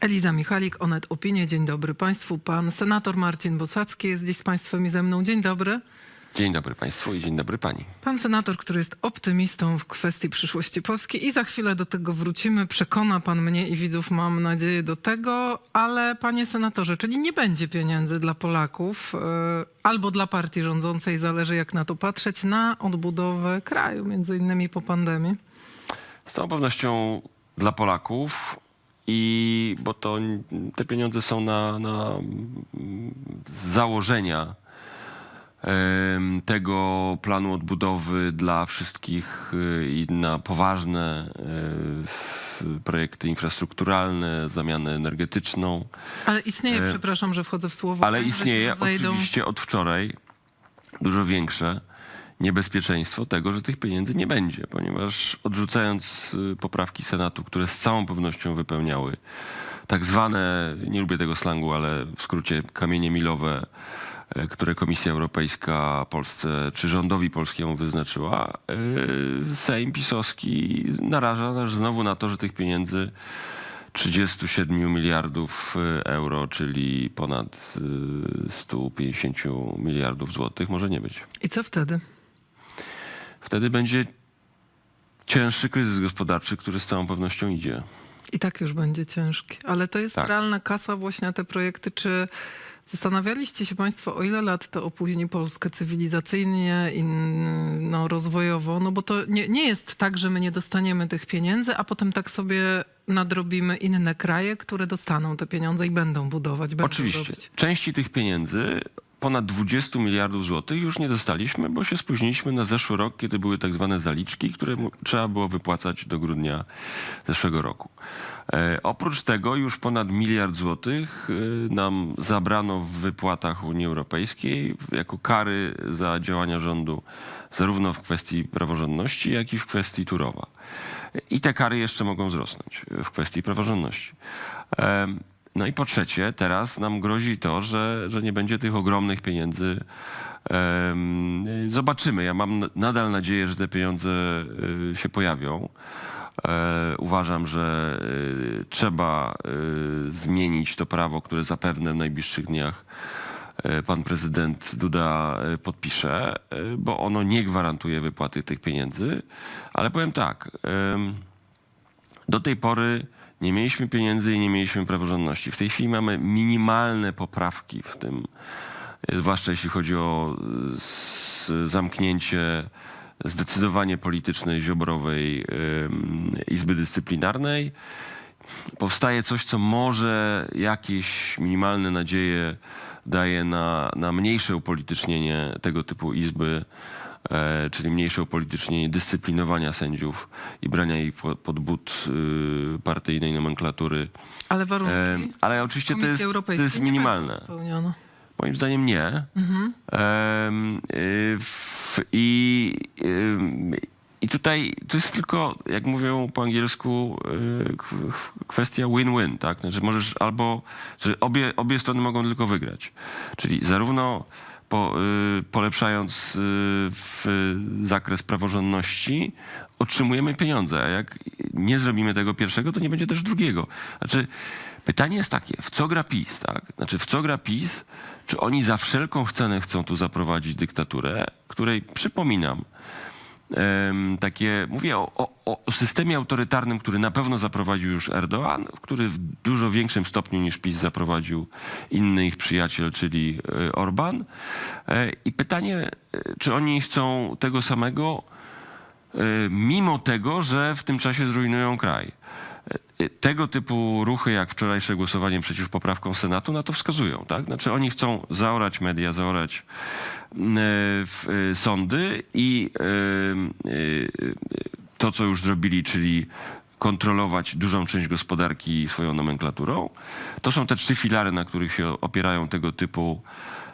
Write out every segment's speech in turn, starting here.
Eliza Michalik, Onet Opinie. Dzień dobry Państwu. Pan senator Marcin Bosacki jest dziś z Państwem i ze mną. Dzień dobry. Dzień dobry Państwu i dzień dobry Pani. Pan senator, który jest optymistą w kwestii przyszłości Polski i za chwilę do tego wrócimy. Przekona pan mnie i widzów, mam nadzieję, do tego. Ale panie senatorze, czyli nie będzie pieniędzy dla Polaków e, albo dla partii rządzącej, zależy jak na to patrzeć, na odbudowę kraju, między innymi po pandemii. Z całą pewnością dla Polaków i bo to te pieniądze są na, na założenia tego planu odbudowy dla wszystkich y, i na poważne y, projekty infrastrukturalne, zamianę energetyczną. Ale istnieje, E, przepraszam, że wchodzę w słowo. Ale istnieje oczywiście od wczoraj dużo większe niebezpieczeństwo tego, że tych pieniędzy nie będzie, ponieważ odrzucając y, poprawki Senatu, które z całą pewnością wypełniały tak zwane, nie lubię tego slangu, ale w skrócie kamienie milowe, y, które Komisja Europejska Polsce czy rządowi polskiemu wyznaczyła, y, Sejm pisowski naraża nas znowu na to, że tych pieniędzy 37 miliardów y, euro, czyli ponad y, 150 miliardów złotych może nie być. I co wtedy? Wtedy będzie cięższy kryzys gospodarczy, który z całą pewnością idzie. I tak już będzie ciężki. Ale to jest Tak. realna kasa właśnie na te projekty. Czy zastanawialiście się Państwo, o ile lat to opóźni Polskę cywilizacyjnie i no, rozwojowo? No bo to nie, nie jest tak, że my nie dostaniemy tych pieniędzy, a potem tak sobie nadrobimy inne kraje, które dostaną te pieniądze i będą budować. Będą Oczywiście. Robić. Części tych pieniędzy, ponad 20 miliardów złotych, już nie dostaliśmy, bo się spóźniliśmy na zeszły rok, kiedy były tak zwane zaliczki, które trzeba było wypłacać do grudnia zeszłego roku. E, oprócz tego już ponad miliard złotych e, nam zabrano w wypłatach Unii Europejskiej jako kary za działania rządu zarówno w kwestii praworządności, jak i w kwestii Turowa. I te kary jeszcze mogą wzrosnąć w kwestii praworządności. Em, No i po trzecie, teraz nam grozi to, że, że nie będzie tych ogromnych pieniędzy. Zobaczymy. Ja mam nadal nadzieję, że te pieniądze y, się pojawią. E, Uważam, że y, trzeba y, zmienić to prawo, które zapewne w najbliższych dniach e, pan prezydent Duda e, podpisze, bo ono nie gwarantuje wypłaty tych pieniędzy. Ale powiem tak. do tej pory nie mieliśmy pieniędzy i nie mieliśmy praworządności. W tej chwili mamy minimalne poprawki w tym, e, zwłaszcza jeśli chodzi o e, zamknięcie zdecydowanie politycznej, ziobrowej Izby Dyscyplinarnej. Powstaje coś, co może jakieś minimalne nadzieje daje na, na mniejsze upolitycznienie tego typu izby, czyli mniejsze upolitycznienie dyscyplinowania sędziów i brania ich po- pod but y, partyjnej nomenklatury. Ale warunki E, ale oczywiście to jest, to jest minimalne. Moim zdaniem nie. Em, y, I, ym, I tutaj to jest tylko, jak mówią po angielsku, y, kwestia win-win, tak? Znaczy możesz albo, że obie, obie strony mogą tylko wygrać. Czyli zarówno po, y, polepszając y, w zakres praworządności, otrzymujemy pieniądze, a jak nie zrobimy tego pierwszego, to nie będzie też drugiego. Znaczy, pytanie jest takie, w co gra PiS, tak? Znaczy, w co gra PiS? Czy oni za wszelką cenę chcą tu zaprowadzić dyktaturę, której, przypominam, takie, mówię o, o, o systemie autorytarnym, który na pewno zaprowadził już Erdoğan, który w dużo większym stopniu niż PiS zaprowadził inny ich przyjaciel, czyli e, Orban. E, I pytanie, e, czy oni chcą tego samego, mimo tego, że w tym czasie zrujnują kraj. E, Tego typu ruchy, jak wczorajsze głosowanie przeciw poprawkom Senatu, na to wskazują. Tak? Znaczy oni chcą zaorać media, zaorać e, e, sądy i to, co już zrobili, czyli kontrolować dużą część gospodarki swoją nomenklaturą. To są te trzy filary, na których się opierają tego typu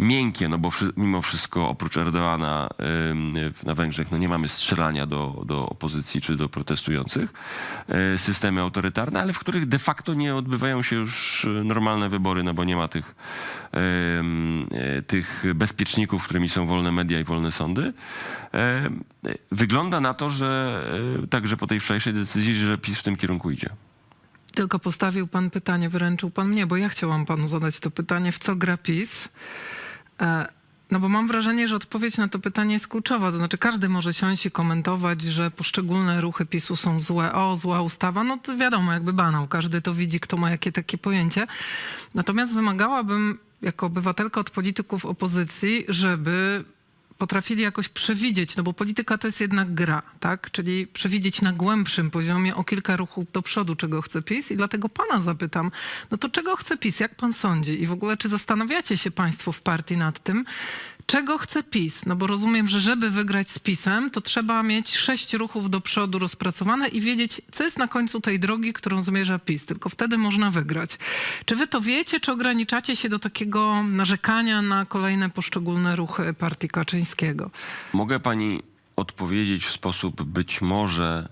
miękkie, no bo mimo wszystko oprócz Erdoana na Węgrzech no nie mamy strzelania do, do opozycji czy do protestujących, y, systemy autorytarne, ale w których de facto nie odbywają się już y, normalne wybory, no bo nie ma tych, y, tych bezpieczników, którymi są wolne media i wolne sądy. Wygląda na to, że także po tej wczorajszej decyzji, że PiS w tym kierunku idzie. Tylko postawił pan pytanie, wyręczył pan mnie, bo ja chciałam panu zadać to pytanie, w co gra PiS? E, No bo mam wrażenie, że odpowiedź na to pytanie jest kluczowa. To znaczy każdy może siąść i komentować, że poszczególne ruchy PiSu są złe. O, zła ustawa. No to wiadomo, jakby banał. Każdy to widzi, kto ma jakie takie pojęcie. Natomiast wymagałabym jako obywatelka od polityków opozycji, żeby potrafili jakoś przewidzieć, no bo polityka to jest jednak gra, tak? Czyli przewidzieć na głębszym poziomie o kilka ruchów do przodu, czego chce PiS. I dlatego pana zapytam, no to czego chce PiS, jak pan sądzi? I w ogóle czy zastanawiacie się państwo w partii nad tym, czego chce PiS? No bo rozumiem, że żeby wygrać z PiSem, to trzeba mieć sześć ruchów do przodu rozpracowane i wiedzieć, co jest na końcu tej drogi, którą zmierza PiS. Tylko wtedy można wygrać. Czy wy to wiecie, czy ograniczacie się do takiego narzekania na kolejne poszczególne ruchy partii Kaczyńskiego? Mogę pani odpowiedzieć w sposób być może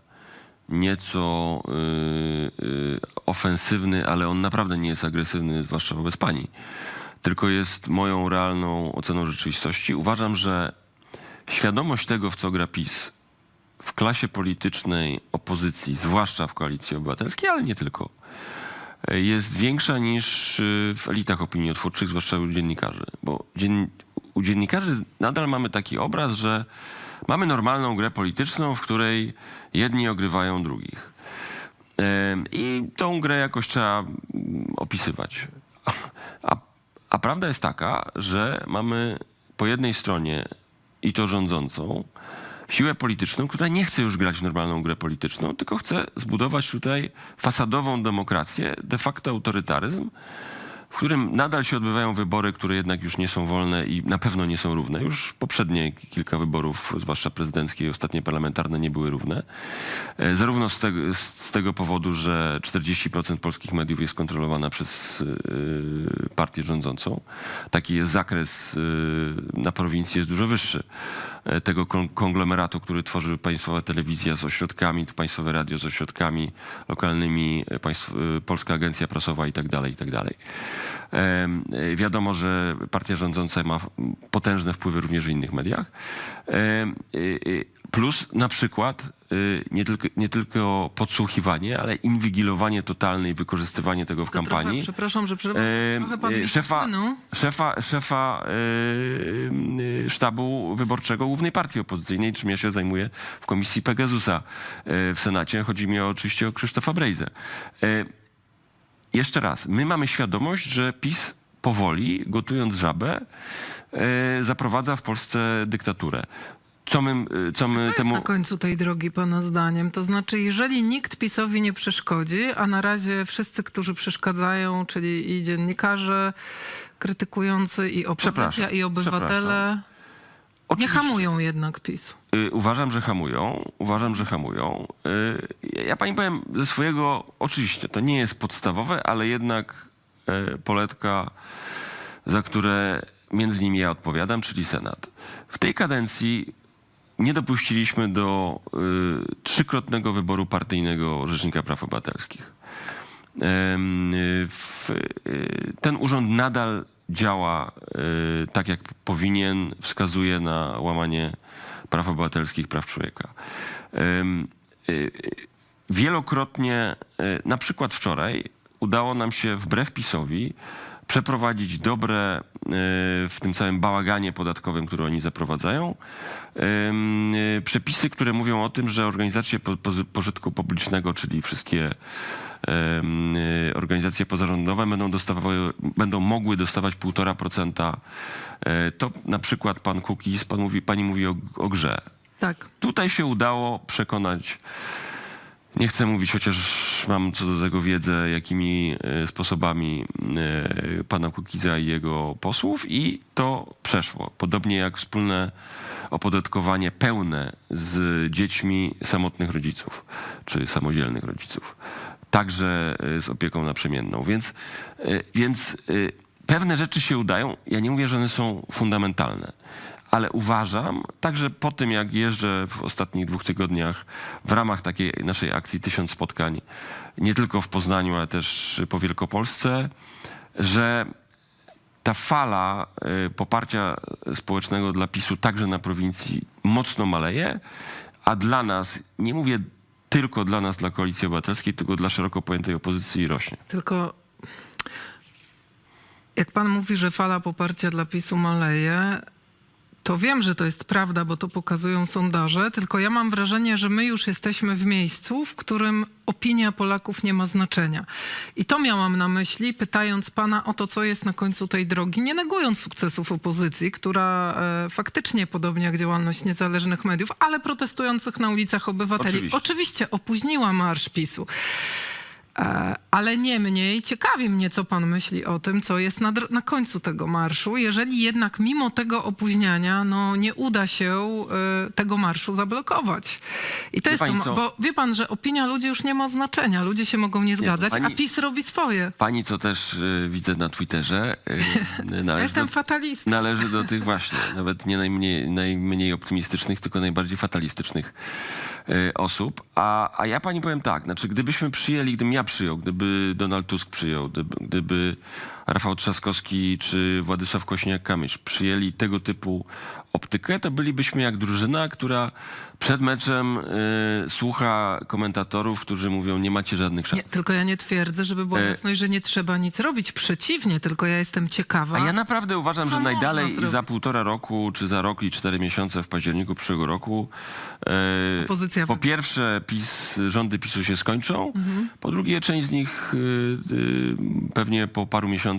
nieco y, y, ofensywny, ale on naprawdę nie jest agresywny, zwłaszcza wobec pani. Tylko jest moją realną oceną rzeczywistości. Uważam, że świadomość tego, w co gra PiS w klasie politycznej opozycji, zwłaszcza w koalicji obywatelskiej, ale nie tylko, jest większa niż y, w elitach opiniotwórczych, zwłaszcza u dziennikarzy. Bo dzien... u dziennikarzy nadal mamy taki obraz, że mamy normalną grę polityczną, w której jedni ogrywają drugich. I tą grę jakoś trzeba mm, opisywać. A, a prawda jest taka, że mamy po jednej stronie i to rządzącą, siłę polityczną, która nie chce już grać w normalną grę polityczną, tylko chce zbudować tutaj fasadową demokrację, de facto autorytaryzm, w którym nadal się odbywają wybory, które jednak już nie są wolne i na pewno nie są równe. Już poprzednie kilka wyborów, zwłaszcza prezydenckie i ostatnie parlamentarne, nie były równe. E, Zarówno z tego, z tego powodu, że 40% polskich mediów jest kontrolowana przez y, partię rządzącą. Taki jest zakres y, na prowincji jest dużo wyższy e, tego kon- konglomeratu, który tworzy państwowa telewizja z ośrodkami, państwowe radio z ośrodkami lokalnymi, e, państw, e, Polska Agencja Prasowa i tak dalej, i tak e, Wiadomo, że partia rządząca ma potężne wpływy również w innych mediach. Plus na przykład nie tylko, nie tylko podsłuchiwanie, ale inwigilowanie totalne i wykorzystywanie tego w To trochę, kampanii. przepraszam, że przerwę. E, Trochę e, szefa, szefa, szefa e, sztabu wyborczego głównej partii opozycyjnej, czym ja się zajmuję w komisji Pegasusa e, w Senacie. Chodzi mi oczywiście o Krzysztofa Brejzę. E, jeszcze raz, my mamy świadomość, że PiS powoli, gotując żabę, zaprowadza w Polsce dyktaturę. Co my, co my Co jest temu... na końcu tej drogi, pana zdaniem? To znaczy, jeżeli nikt PiSowi nie przeszkodzi, a na razie wszyscy, którzy przeszkadzają, czyli i dziennikarze krytykujący, i opozycja, i obywatele, nie hamują jednak PiSu. Y, Uważam, że hamują. Uważam, że hamują. Y, Ja pani powiem ze swojego, oczywiście to nie jest podstawowe, ale jednak e, poletka, za które między innymi ja odpowiadam, czyli Senat. W tej kadencji nie dopuściliśmy do y, trzykrotnego wyboru partyjnego Rzecznika Praw Obywatelskich. W, y, ten urząd nadal działa y, tak, jak powinien, wskazuje na łamanie praw obywatelskich, praw człowieka. Y, Wielokrotnie, na przykład wczoraj, udało nam się wbrew PiSowi przeprowadzić dobre y, w tym całym bałaganie podatkowym, który oni zaprowadzają, y, przepisy, które mówią o tym, że organizacje pożytku publicznego, czyli wszystkie y, organizacje pozarządowe będą, dostawały, będą mogły dostawać 1,5%. E, To na przykład pan Kukiz, pan mówi, pani mówi o, o grze. Tak. Tutaj się udało przekonać, nie chcę mówić, chociaż mam co do tego wiedzę, jakimi e, sposobami e, pana Kukiza i jego posłów i to przeszło. Podobnie jak wspólne opodatkowanie pełne z dziećmi samotnych rodziców, czy samodzielnych rodziców. Także e, z opieką naprzemienną. Więc, więc pewne rzeczy się udają. Ja nie mówię, że one są fundamentalne ale uważam, także po tym jak jeżdżę w ostatnich dwóch tygodniach w ramach takiej naszej akcji Tysiąc Spotkań, nie tylko w Poznaniu, ale też po Wielkopolsce, że ta fala y, poparcia społecznego dla PiSu także na prowincji mocno maleje, a dla nas, nie mówię tylko dla nas, dla Koalicji Obywatelskiej, tylko dla szeroko pojętej opozycji rośnie. Tylko jak pan mówi, że fala poparcia dla PiSu maleje, to wiem, że to jest prawda, bo to pokazują sondaże, tylko ja mam wrażenie, że my już jesteśmy w miejscu, w którym opinia Polaków nie ma znaczenia. I to miałam na myśli, pytając pana o to, co jest na końcu tej drogi, nie negując sukcesów opozycji, która e, faktycznie, podobnie jak działalność niezależnych mediów, ale protestujących na ulicach obywateli, Oczywiście. oczywiście opóźniła marsz PiSu. E, Ale niemniej ciekawi mnie, co pan myśli o tym, co jest na, na końcu tego marszu. Jeżeli jednak mimo tego opóźniania no, nie uda się e, tego marszu zablokować. I to Wie jest to, co? bo wie pan, że opinia ludzi już nie ma znaczenia. Ludzie się mogą nie zgadzać, pani- a PiS robi swoje. Pani, co też y, widzę na Twitterze, y, Ja jestem do, fatalistą. należy do tych właśnie, nawet nie najmniej, najmniej optymistycznych, tylko najbardziej fatalistycznych y, osób. A, a ja pani powiem tak, znaczy gdybyśmy przyjęli, gdybym ja przyjął, gdyby Donald Tusk przyjął, gdyby, gdyby Rafał Trzaskowski czy Władysław Kośniak-Kamysz przyjęli tego typu optykę, to bylibyśmy jak drużyna, która przed meczem y, słucha komentatorów, którzy mówią, nie macie żadnych szans. Nie, tylko ja nie twierdzę, żeby była E, jasność, że nie trzeba nic robić. Przeciwnie, tylko ja jestem ciekawa. A ja naprawdę uważam, że najdalej za półtora roku, czy za rok i cztery miesiące w październiku przyszłego roku, e, Opozycja po pierwsze PiS, rządy PiSu się skończą, Mhm. po drugie część z nich y, y, pewnie po paru miesiącach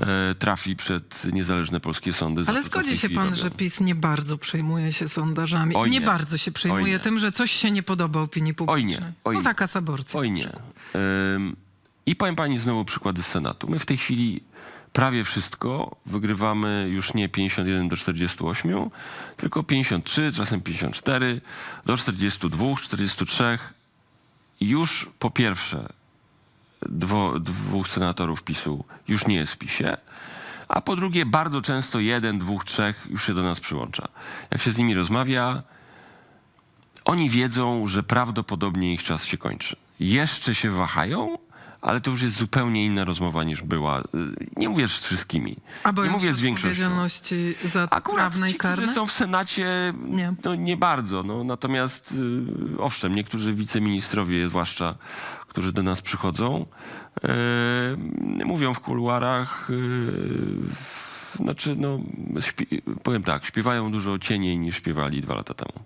e, trafi przed niezależne polskie sądy. Ale zgodzi się pan, robią. że PiS nie bardzo przejmuje się sondażami. Oj I nie, nie. bardzo się przejmuje Oj tym, że coś się nie podoba opinii publicznej. nie. Oj nie. zakaz aborcji. Oj nie. Ym, I powiem pani znowu przykłady z Senatu. My w tej chwili prawie wszystko wygrywamy już nie 51 do 48, tylko 53, czasem 54, do 42, 43. Już po pierwsze dwo, dwóch senatorów PiSu już nie jest w PiSie, a po drugie bardzo często jeden, dwóch, trzech już się do nas przyłącza. Jak się z nimi rozmawia, oni wiedzą, że prawdopodobnie ich czas się kończy. Jeszcze się wahają, ale to już jest zupełnie inna rozmowa niż była. Y, Nie mówię z wszystkimi. A nie mówię z większością. za Akurat prawne i ci, karne? którzy są w Senacie, Nie. no nie bardzo. No, natomiast y, owszem, niektórzy wiceministrowie zwłaszcza, którzy do nas przychodzą, y, mówią w kuluarach, znaczy no, powiem tak, śpiewają dużo cieniej niż śpiewali dwa lata temu.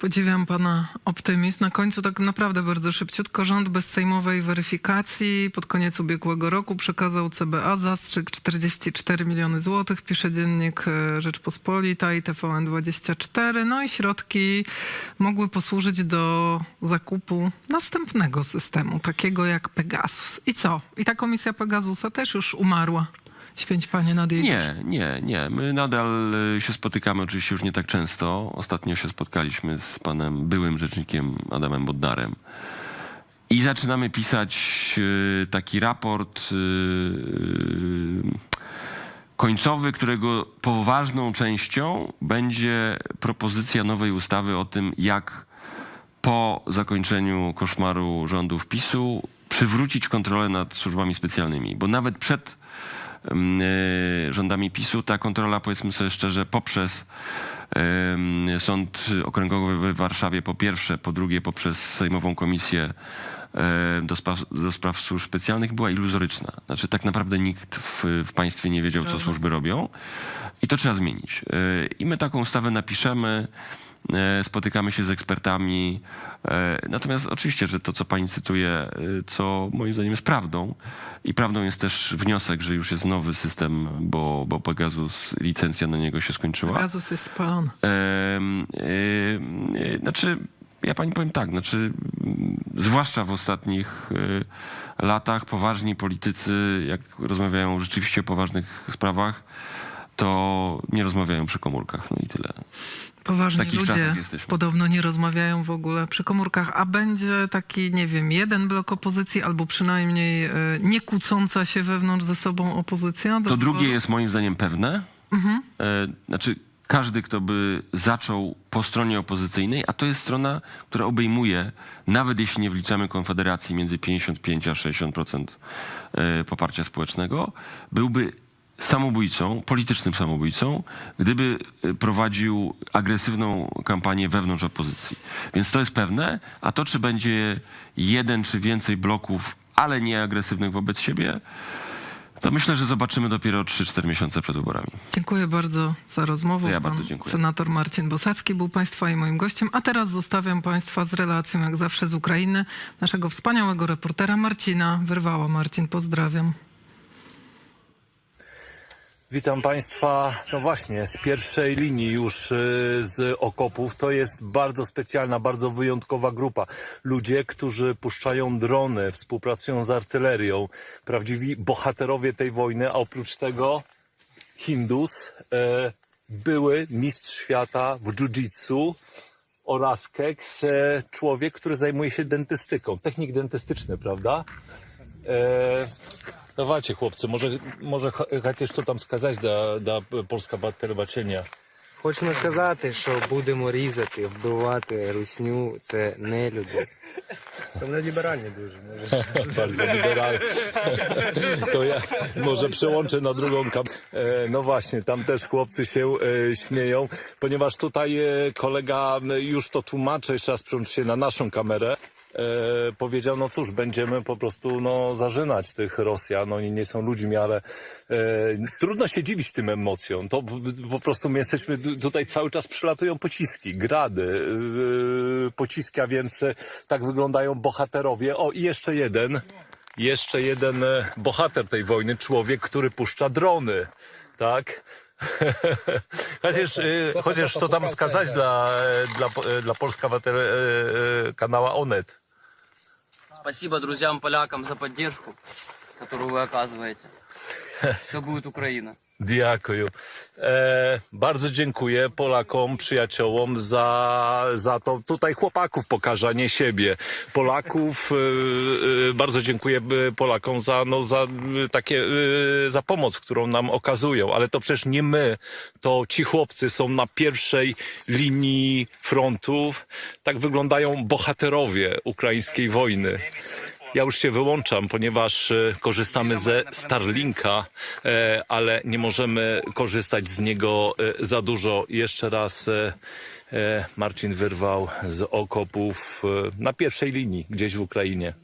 Podziwiam pana optymizm. Na końcu tak naprawdę bardzo szybciutko rząd bez sejmowej weryfikacji pod koniec ubiegłego roku przekazał CBA zastrzyk 44 miliony złotych, pisze dziennik e, Rzeczpospolita i TVN24. No i środki mogły posłużyć do zakupu następnego systemu, takiego jak Pegasus. I co? I ta komisja Pegasusa też już umarła. Święć panie nad jej Nie, nie, nie. My nadal y, się spotykamy, oczywiście już nie tak często. Ostatnio się spotkaliśmy z panem byłym rzecznikiem Adamem Bodnarem. I zaczynamy pisać y, taki raport y, końcowy, którego poważną częścią będzie propozycja nowej ustawy o tym, jak po zakończeniu koszmaru rządów PiSu przywrócić kontrolę nad służbami specjalnymi. Bo nawet przed e, rządami PiSu ta kontrola, powiedzmy sobie szczerze, poprzez Sąd Okręgowy w Warszawie po pierwsze, po drugie poprzez Sejmową Komisję e, do spraw, do spraw służb specjalnych była iluzoryczna. Znaczy tak naprawdę nikt w, w państwie nie wiedział, co służby robią i to trzeba zmienić. E, I my taką ustawę napiszemy, spotykamy się z ekspertami. e, Natomiast oczywiście, że to, co pani cytuje, e, co moim zdaniem jest prawdą i prawdą jest też wniosek, że już jest nowy system, bo, bo Pegasus, licencja na niego się skończyła. Pegasus jest spalony. E, Znaczy, ja pani powiem tak, znaczy, mm, zwłaszcza w ostatnich e, latach poważni politycy, jak rozmawiają rzeczywiście o poważnych sprawach, to nie rozmawiają przy komórkach, no i tyle. Poważni takich ludzie podobno nie rozmawiają w ogóle przy komórkach, a będzie taki, nie wiem, jeden blok opozycji albo przynajmniej e, nie kłócąca się wewnątrz ze sobą opozycja? To drugie jest moim zdaniem pewne. Mhm. E, Znaczy, każdy, kto by zaczął po stronie opozycyjnej, a to jest strona, która obejmuje, nawet jeśli nie wliczamy Konfederacji, między 55 a 60% e, poparcia społecznego, byłby samobójcą, politycznym samobójcą, gdyby y, prowadził agresywną kampanię wewnątrz opozycji. Więc to jest pewne, a to, czy będzie jeden czy więcej bloków, ale nie agresywnych wobec siebie, to myślę, że zobaczymy dopiero 3-4 miesiące przed wyborami. Dziękuję bardzo za rozmowę. Ja Pan bardzo dziękuję. Senator Marcin Bosacki był Państwa i moim gościem, a teraz zostawiam Państwa z relacją, jak zawsze, z Ukrainy, naszego wspaniałego reportera Marcina Wyrwała. Marcin, pozdrawiam. Witam Państwa. No właśnie, z pierwszej linii już y, z okopów. To jest bardzo specjalna, bardzo wyjątkowa grupa. Ludzie, którzy puszczają drony, współpracują z artylerią. Prawdziwi bohaterowie tej wojny, a oprócz tego Hindus, e, były mistrz świata w jiu-jitsu oraz Keks, e, człowiek, który zajmuje się dentystyką. Technik dentystyczny, prawda? E, Давайте, хлопці, може, може х- хочеш що там сказати до, до польського телебачення? Хочемо сказати, що будемо різати, вбивати русню, це не люди. Там не ліберальні дуже. Може. Bardzo liberalny. To ja może przełączę na drugą kamerę. No właśnie, tam też chłopcy się e, śmieją, ponieważ tutaj e, kolega m, już to tłumaczy, jeszcze raz przełączy się na naszą kamerę. E, powiedział, no cóż, będziemy po prostu no, zażynać tych Rosjan. Oni nie są ludźmi, ale e, trudno się dziwić tym emocjom. To po prostu my jesteśmy, tutaj cały czas przylatują pociski, grady, e, pociski, a więc e, tak wyglądają bohaterowie. O, i jeszcze jeden, jeszcze jeden e, bohater tej wojny, człowiek, który puszcza drony, tak? Chociaż, e, chociaż to tam skazać dla, dla, dla e, kanała Onet. Спасибо друзьям-полякам за поддержку, которую вы оказываете. Все будет Украина. Dziękuję. E, bardzo dziękuję Polakom, przyjaciołom za, za to tutaj chłopaków pokazanie siebie. Polaków, e, e, bardzo dziękuję e, Polakom za, no, za e, takie, e, za pomoc, którą nam okazują. Ale to przecież nie my, to ci chłopcy są na pierwszej linii frontów. Tak wyglądają bohaterowie ukraińskiej wojny. Ja już się wyłączam, ponieważ e, korzystamy ze Starlinka, e, ale nie możemy korzystać z niego e, za dużo. Jeszcze raz Marcin wyrwał z okopów na pierwszej linii, gdzieś w Ukrainie.